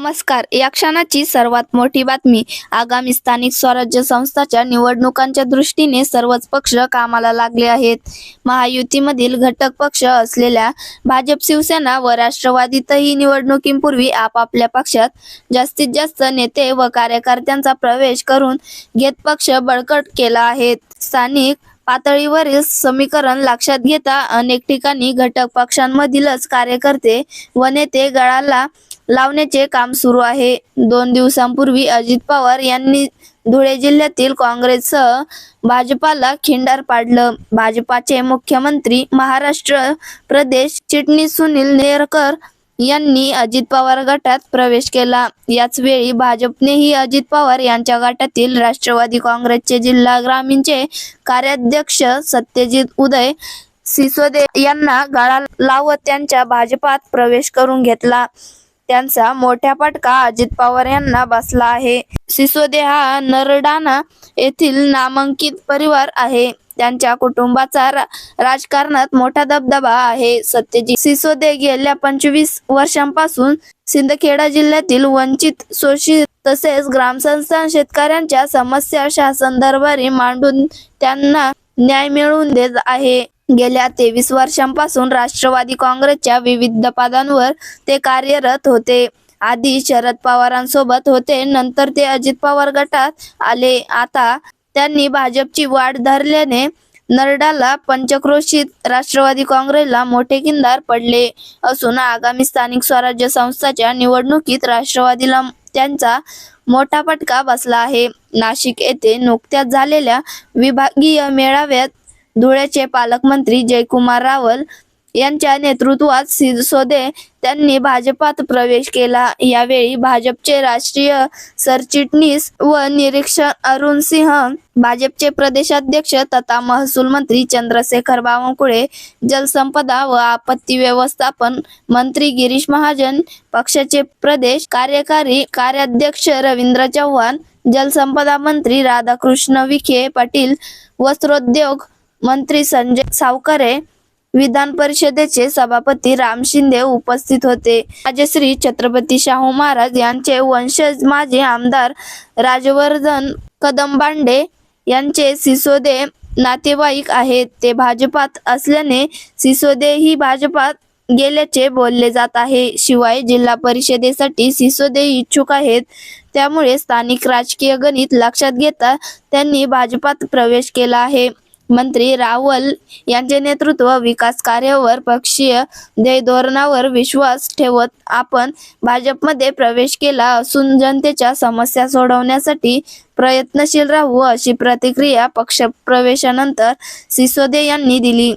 नमस्कार. या क्षणाची सर्वात मोठी बातमी आगामी स्थानिक स्वराज्य संस्थाच्या निवडणुकांच्या दृष्टीने सर्वच पक्ष कामाला लागले आहेत. महायुतीमधील घटक पक्ष असलेल्या भाजप शिवसेना व राष्ट्रवादीतही निवडणुकीपूर्वी आपापल्या पक्षात जास्तीत जास्त नेते व कार्यकर्त्यांचा प्रवेश करून घेत पक्ष बळकट केला आहे स्थानिक पातळीवरील समीकरण लक्षात घेता अनेक ठिकाणी घटक पक्षांमधीलच कार्यकर्ते व नेते गळाला लावण्याचे काम सुरू आहे. दोन दिवसांपूर्वी अजित पवार यांनी धुळे जिल्ह्यातील काँग्रेससह भाजपाला खिंडार पाडलं. भाजपाचे मुख्यमंत्री महाराष्ट्र प्रदेश चिटणीस सुनील नेरकर यांनी अजित पवार गटात प्रवेश केला. याच वेळी भाजपनेही अजित पवार यांच्या गटातील राष्ट्रवादी काँग्रेसचे जिल्हा ग्रामीणचे कार्याध्यक्ष सत्यजित उदय सिसोदे यांना गळा लावत त्यांच्या भाजपात प्रवेश करून घेतला. त्यांचा मोठ्या फटका अजित पवार यांना बसला आहे. सिसोदे हा नरडाणा येथील नामांकित परिवार आहे. त्यांच्या कुटुंबाचा रा- राजकारणात मोठा दबदबा आहे. सत्यजित सिसोदे गेल्या पंचवीस वर्षांपासून सिंदखेडा जिल्ह्यातील वंचित शोषित तसेच ग्रामसंस्थान शेतकऱ्यांच्या समस्या शासन दरबारी मांडून त्यांना न्याय मिळवून देत आहे. गेल्या तेवीस वर्षांपासून राष्ट्रवादी काँग्रेसच्या विविध पदांवर ते कार्यरत होते. आधी शरद पवारांसोबत होते नंतर ते अजित पवार गटात आले. आता त्यांनी भाजपची वाढ धरल्याने नरडाला पंचक्रोशीत राष्ट्रवादी काँग्रेसला मोठे किंदार पडले. असून आगामी स्थानिक स्वराज्य संस्थाच्या निवडणुकीत राष्ट्रवादीला त्यांचा मोठा फटका बसला आहे. नाशिक येथे नुकत्याच झालेल्या विभागीय मेळाव्यात धुळ्याचे पालकमंत्री जयकुमार रावल यांच्या नेतृत्वात सिसोदे त्यांनी भाजपात प्रवेश केला. यावेळी भाजपचे राष्ट्रीय सरचिटणीस व निरीक्षक अरुण सिंह भाजपचे प्रदेशाध्यक्ष तथा महसूल मंत्री चंद्रशेखर बावनकुळे जलसंपदा व आपत्ती व्यवस्थापन मंत्री गिरीश महाजन पक्षाचे प्रदेश कार्यकारी कार्याध्यक्ष रवींद्र चव्हाण जलसंपदा मंत्री राधाकृष्ण विखे पाटील वस्त्रोद्योग मंत्री संजय सावकारे विधान परिषदेचे सभापती राम शिंदे उपस्थित होते. राजश्री छत्रपती शाहू महाराज यांचे वंशज माजी आमदार राजवर्धन कदमबांडे यांचे सिसोदे नातेवाईक आहेत. ते भाजपात असल्याने सिसोदे ही भाजपात गेल्याचे बोलले जात आहे. शिवाय जिल्हा परिषदेसाठी सिसोदे इच्छुक आहेत. त्यामुळे स्थानिक राजकीय गणित लक्षात घेता त्यांनी भाजपात प्रवेश केला आहे. मंत्री रावल यांचे नेतृत्व विकास कार्यावर पक्षीय धोरणावर विश्वास ठेवत आपण भाजपमध्ये प्रवेश केला असून जनतेच्या समस्या सोडवण्यासाठी प्रयत्नशील राहू अशी प्रतिक्रिया पक्ष प्रवेशानंतर सिसोदे यांनी दिली.